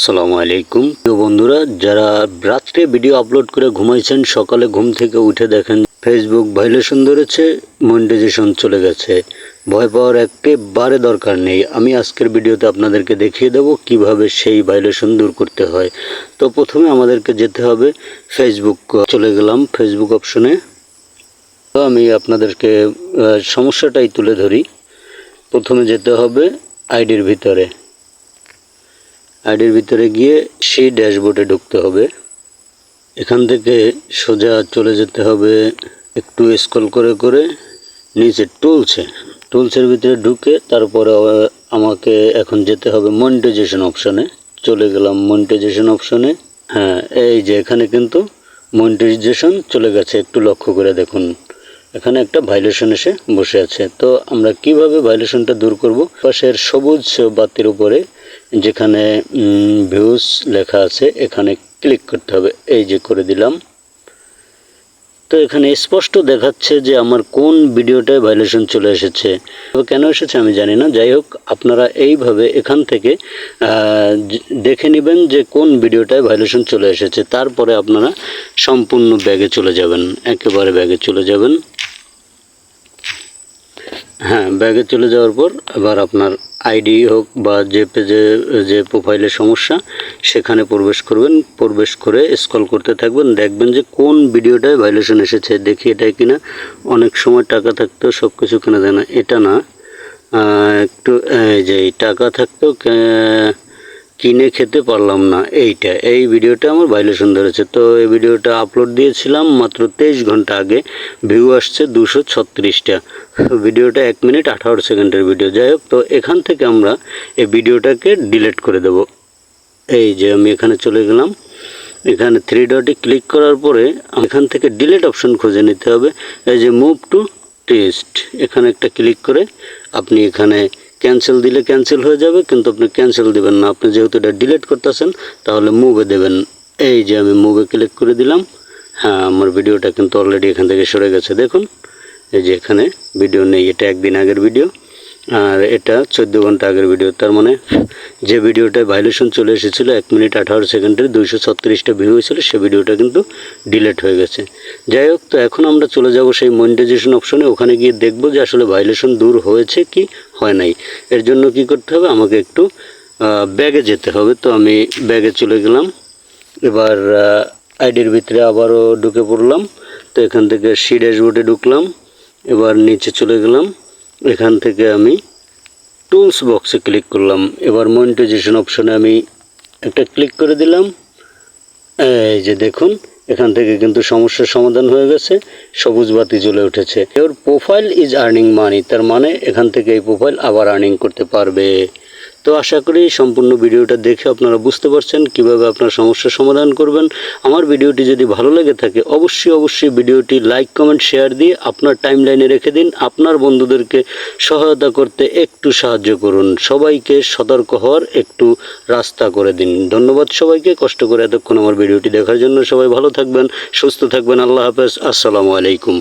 আসসালামু আলাইকুম। প্রিয় বন্ধুরা, যারা রাত্রে ভিডিও আপলোড করে ঘুমাইছেন, সকালে ঘুম থেকে উঠে দেখেন ফেসবুক ভাইলেশন ধরেছে মনিটাইজেশন চলে গেছে। ভয় পাওয়ার একেবারে দরকার নেই। আমি আজকের ভিডিওতে আপনাদেরকে দেখিয়ে দেব কীভাবে সেই ভাইলেশন দূর করতে হয়। তো প্রথমে আমাদেরকে যেতে হবে ফেসবুক চলে গেলাম ফেসবুক অপশনে তো আমি আপনাদেরকে সমস্যাটাই তুলে ধরি। প্রথমে যেতে হবে আইডির ভিতরে। আইডির ভিতরে গিয়ে সেই ড্যাশবোর্ডে ঢুকতে হবে। এখান থেকে সোজা চলে যেতে হবে একটু স্ক্রল করে করে নিচে টুলসে টুলসের ভিতরে ঢুকে তারপরে আমাকে এখন যেতে হবে মনিটাইজেশন অপশনে চলে গেলাম মনিটাইজেশন অপশনে হ্যাঁ এই যে এখানে কিন্তু মনিটাইজেশন চলে গেছে, একটু লক্ষ্য করে দেখুন। এখানে একটা ভাইলেশন এসে বসে আছে। তো আমরা কীভাবে ভাইলেশনটা দূর করব? পাশের সবুজ বাতির উপরে যেখানে ভিউজ লেখা আছে, এখানে ক্লিক করতে হবে, এই যে করে দিলাম। তো এখানে স্পষ্ট দেখাচ্ছে যে আমার কোন ভিডিওটায় ভাইলেশন চলে এসেছে। তবে কেন এসেছে আমি জানি না। যাই হোক, আপনারা এইভাবে এখান থেকে দেখে নেবেন যে কোন ভিডিওটায় ভাইলেশন চলে এসেছে। তারপরে আপনারা সম্পূর্ণ ব্যাগে চলে যাবেন। একেবারে ব্যাগে চলে যাবেন। হ্যাঁ ব্যাগে চলে যাওয়ার পর এবার আপনার আইডি হোক বা যে পেজে যে প্রোফাইলের সমস্যা, সেখানে প্রবেশ করবেন, প্রবেশ করে স্কল করতে থাকবেন, দেখবেন যে কোন ভিডিওটায় ভাইলেশন এসেছে, দেখি এটাই কিনা। অনেক সময় টাকা থাকতেও সব কিছু কেনা যায় না, এটা না। একটু, এই যে টাকা থাকতেও কিনে খেতে পারলাম না এইটা। এই ভিডিওটা আমার ভাইলেশন ধরেছে তো এই ভিডিওটা আপলোড দিয়েছিলাম মাত্র তেইশ ঘণ্টা আগে। ভিউ আসছে দুশো ছত্রিশটা। ভিডিওটা এক মিনিট আঠারো সেকেন্ডের ভিডিও যাই হোক, তো এখান থেকে আমরা এই ভিডিওটাকে ডিলিট করে দেব। এই যে আমি এখানে চলে গেলাম। এখানে থ্রি ডটে ক্লিক করার পরে এখান থেকে ডিলিট অপশন খুঁজে নিতে হবে। এই যে মুভ টু টেস্ট এখানে একটা ক্লিক করে আপনি এখানে ক্যান্সেল দিলে ক্যান্সেল হয়ে যাবে, কিন্তু আপনি ক্যান্সেল দেবেন না। আপনি যেহেতু এটা ডিলিট করতেছেন, তাহলে মুভে দেবেন। এই যে আমি মুভে ক্লিক করে দিলাম। হ্যাঁ আমার ভিডিওটা কিন্তু অলরেডি এখান থেকে সরে গেছে। দেখুন, এই যে এখানে ভিডিও নেই, এটা একদিন আগের ভিডিও। আর এটা চোদ্দ ঘণ্টা আগের ভিডিও। তার মানে যে ভিডিওটায় ভাইলেশন চলে এসেছিল, এক মিনিট আঠারো সেকেন্ডের দুইশো ছত্রিশটা ভিউ হয়েছিল, সে ভিডিওটা কিন্তু ডিলিট হয়ে গেছে। যাই হোক, তো এখন আমরা চলে যাব সেই মনিটাইজেশন অপশনে ওখানে গিয়ে দেখব যে আসলে ভাইলেশন দূর হয়েছে কি হয় নাই। এর জন্য কি করতে হবে? আমাকে একটু ব্যাগে যেতে হবে। তো আমি ব্যাগে চলে গেলাম। এবার আইডির ভিতরে আবারও ঢুকে পড়লাম। তো এখান থেকে সি ড্যাশবোর্ডে ঢুকলাম। এবার নিচে চলে গেলাম। এখান থেকে আমি টুলস বক্সে ক্লিক করলাম। এবার মনিটাইজেশন অপশনে আমি একটা ক্লিক করে দিলাম। এই যে দেখুন এখান থেকে কিন্তু সমস্যার সমাধান হয়ে গেছে, সবুজ বাতি জ্বলে উঠেছে। এর প্রোফাইল ইজ আর্নিং মানি তার মানে এখান থেকে এই প্রোফাইল আবার আর্নিং করতে পারবে। তো আশা করি সম্পূর্ণ ভিডিওটা দেখে আপনারা বুঝতে পারছেন কীভাবে আপনার সমস্যার সমাধান করবেন। আমার ভিডিওটি যদি ভালো লেগে থাকে, অবশ্যই অবশ্যই ভিডিওটি লাইক কমেন্ট শেয়ার দিয়ে আপনার টাইমলাইনে রেখে দিন। আপনার বন্ধুদেরকে সহায়তা করতে একটু সাহায্য করুন। সবাইকে সতর্ক হওয়ার একটু রাস্তা করে দিন। ধন্যবাদ সবাইকে। কষ্ট করে এতক্ষণ আমার ভিডিওটি দেখার জন্য সবাই ভালো থাকবেন, সুস্থ থাকবেন। আল্লাহ হাফেজ। আসসালামু আলাইকুম।